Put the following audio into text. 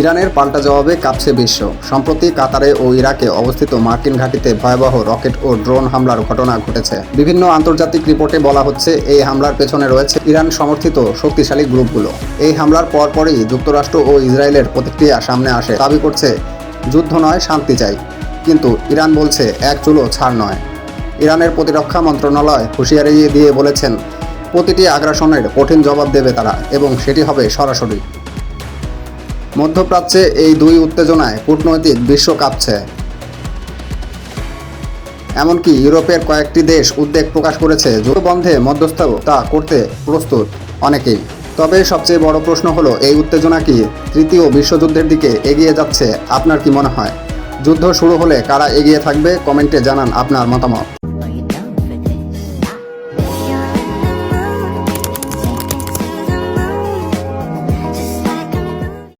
ইরানের পাল্টা জবাবে কাঁপছে বিশ্ব। সম্প্রতি কাতারে ও ইরাকে অবস্থিত মার্কিন ঘাঁটিতে ভয়াবহ রকেট ও ড্রোন হামলার ঘটনা ঘটেছে। বিভিন্ন আন্তর্জাতিক রিপোর্টে বলা হচ্ছে, এই হামলার পেছনে রয়েছে ইরান সমর্থিত শক্তিশালী গ্রুপগুলো। এই হামলার পরপরই যুক্তরাষ্ট্র ও ইসরায়েলের প্রতিক্রিয়া সামনে আসে। দাবি করছে, যুদ্ধ নয়, শান্তি চাই। কিন্তু ইরান বলছে, এক চুলো ছাড় নয়। ইরানের প্রতিরক্ষা মন্ত্রণালয় হুঁশিয়ারি দিয়ে বলেছেন, প্রতিটি আগ্রাসনের কঠিন জবাব দেবে তারা এবং সেটি হবে সরাসরি। মধ্যপ্রাচ্যে এই দুই উত্তেজনায় কূটনৈতিক বিশ্ব কাঁপছে। এমনকি ইউরোপের কয়েকটি দেশ উদ্বেগ প্রকাশ করেছে যুদ্ধ বন্ধে মধ্যস্থতা করতে প্রস্তুত অনেকেই। তবে সবচেয়ে বড় প্রশ্ন হলো, এই উত্তেজনা কি তৃতীয় বিশ্বযুদ্ধের দিকে এগিয়ে যাচ্ছে? আপনার কি মনে হয়? যুদ্ধ শুরু হলে কারা এগিয়ে থাকবে? কমেন্টে জানান আপনার মতামত।